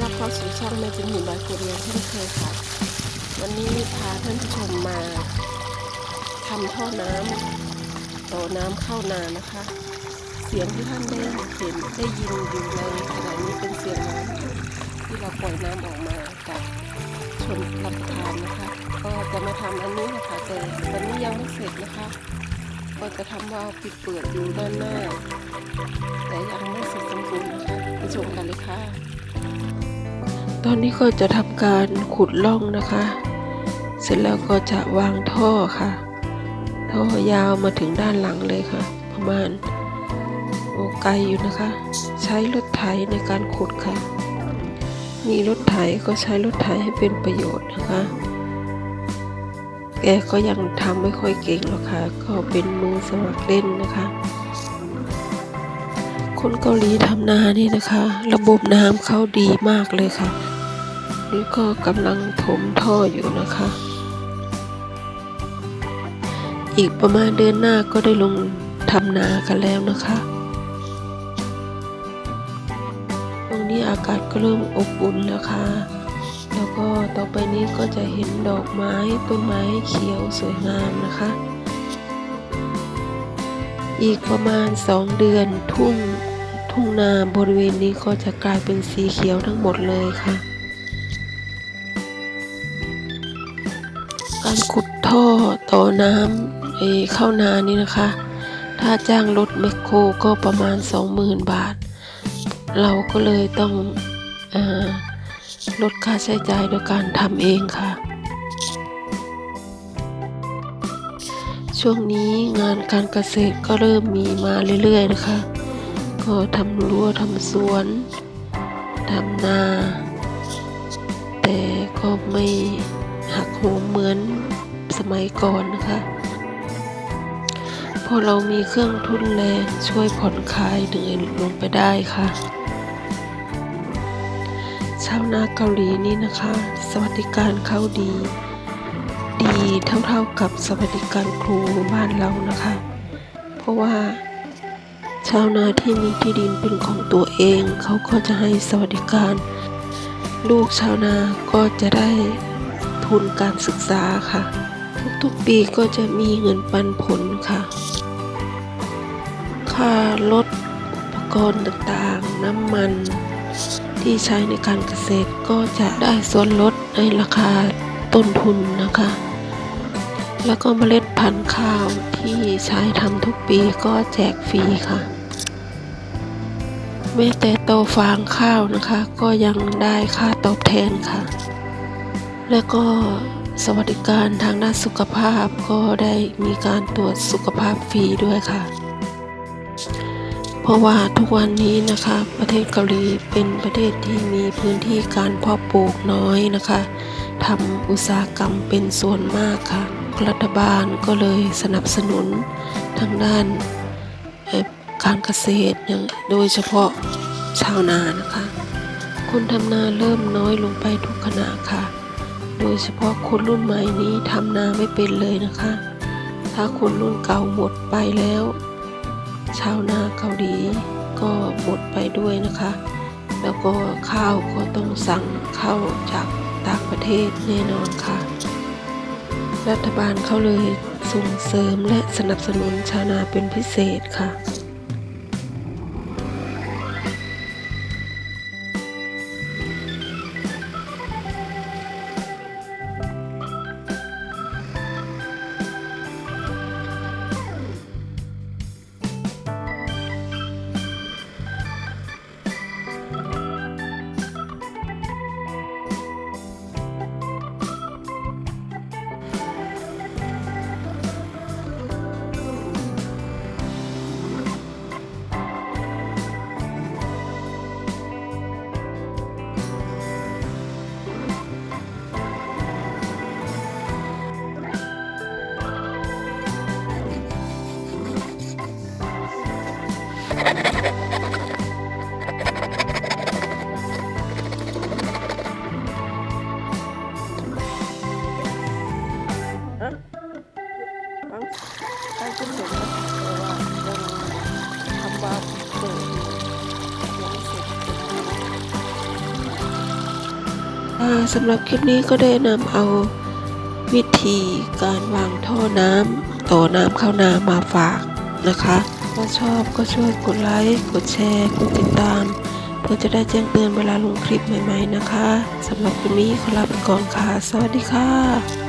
เราครอบสีช่องแม่จินหินบายโคเรียนเช่นเคยค่ะ วันนี้พาท่านผู้ชมมาทำท่อน้ำต่อน้ำเข้านานะคะ เสียงที่ท่านได้เห็นได้ยินอยู่ในขณะนี้เป็นเสียงน้ำที่เราปล่อยน้ำออกมาจากชนรับประทานนะคะ ก็จะมาทำอันนี้นะคะแต่ตอนนี้ยังไม่เสร็จนะคะก็จะทำวาปิดเปิดอยู่ด้านหน้า แต่ยังไม่เสร็จสมบูรณ์นะคะไปชมกันเลยค่ะ ตอนนี้ก็จะทำการขุดร่องนะคะ เสร็จแล้วก็จะวางท่อค่ะ ท่อยาวมาถึงด้านหลังเลยค่ะ ประมาณโอ้ไกลอยู่นะคะ ใช้รถไถในการขุดค่ะ มีรถไถก็ใช้รถไถให้เป็นประโยชน์นะคะแกก็ยังทำไม่ค่อยเก่งหรอกค่ะ ก็เป็นมือสมัครเล่นนะคะ คนเกาหลีทำนานี่นะคะ ระบบน้ำเขาดีมากเลยค่ะนี่ก็กำลังถมท่ออยู่นะคะ อีกประมาณเดือนหน้าก็ได้ลงทำนากันแล้วนะคะตรงนี้อากาศก็เริ่มอบอุ่นแล้วค่ะ แล้วก็ต่อไปนี้ก็จะเห็นดอกไม้ต้นไม้เขียวสวยงามนะคะอีกประมาณสองเดือนทุ่ง ทุ่งนาบริเวณนี้ก็จะกลายเป็นสีเขียวทั้งหมดเลยค่ะ การขุดท่อต่อน้ำเอ่อเข้านานี่นะคะ ถ้าจ้างรถแมคโครก็ประมาณ 20,000 บาท เราก็เลยต้องอลดค่าใช้จ่ายโดยการทำเองค่ะ ช่วงนี้งานการเกษตรก็เริ่มมีมาเรื่อยๆนะคะ ก็ทำรั้วทำสวนทำนา แต่ก็ไม่หักโหมเหมือนสมัยก่อนนะคะเพราะเรามีเครื่องทุนแรงช่วยผ่อนคลายเหนื่อยลงไปได้ค่ะชาวนาเกาหลีนี่นะคะ สวัสดิการเขาดี ดีเท่าๆกับสวัสดิการครูบ้านเรานะคะ เพราะว่า ชาวนาที่มีที่ดินเป็นของตัวเอง เขาก็จะให้สวัสดิการ ลูกชาวนาก็จะได้ทุนการศึกษาค่ะ ทุกๆปีก็จะมีเงินปันผลค่ะ ค่ารถอุปกรณ์ต่างๆ น้ำมันที่ใช้ในการเกษตรก็จะได้ส่วนลดในราคาต้นทุนนะคะ แล้วก็เมล็ดพันธุ์ข้าวที่ใช้ทำทุกปีก็แจกฟรีค่ะ แม้แต่โตฟางข้าวนะคะ ก็ยังได้ค่าตอบแทนค่ะ และก็สวัสดิการทางด้านสุขภาพก็ได้มีการตรวจสุขภาพฟรีด้วยค่ะ เพราะว่าทุกวันนี้นะคะ ประเทศเกาหลีเป็นประเทศที่มีพื้นที่การเพาะปลูกน้อยนะคะทำอุตสาหกรรมเป็นส่วนมากค่ะ รัฐบาลก็เลยสนับสนุนทางด้านการเกษตรอย่างโดยเฉพาะชาวนานะคะ คนทำนาเริ่มน้อยลงไปทุกขณะค่ะ โดยเฉพาะคนรุ่นใหม่นี้ทำนาไม่เป็นเลยนะคะ ถ้าคนรุ่นเก่าหมดไปแล้ว ชาวนาเกาหลีก็หมดไปด้วยนะคะ แล้วก็ข้าวก็ต้องสั่งเข้าจากต่างประเทศแน่นอนค่ะ รัฐบาลเขาเลยส่งเสริมและสนับสนุนชาวนาเป็นพิเศษค่ะ สำวาล์วเปิดอยู่ยังไม่เสร็จอ่าสำหรับคลิปนี้ก็ได้นำเอาวิธีการวางท่อน้ำต่อน้ำเข้านามาฝากนะคะ ถ้าชอบก็ช่วยกดไลค์ กดแชร์ กดติดตาม เพื่อจะได้แจ้งเตือนเวลาลงคลิปใหม่ๆนะคะสำหรับวันนี้ขอลาไปก่อนค่ะ สวัสดีค่ะ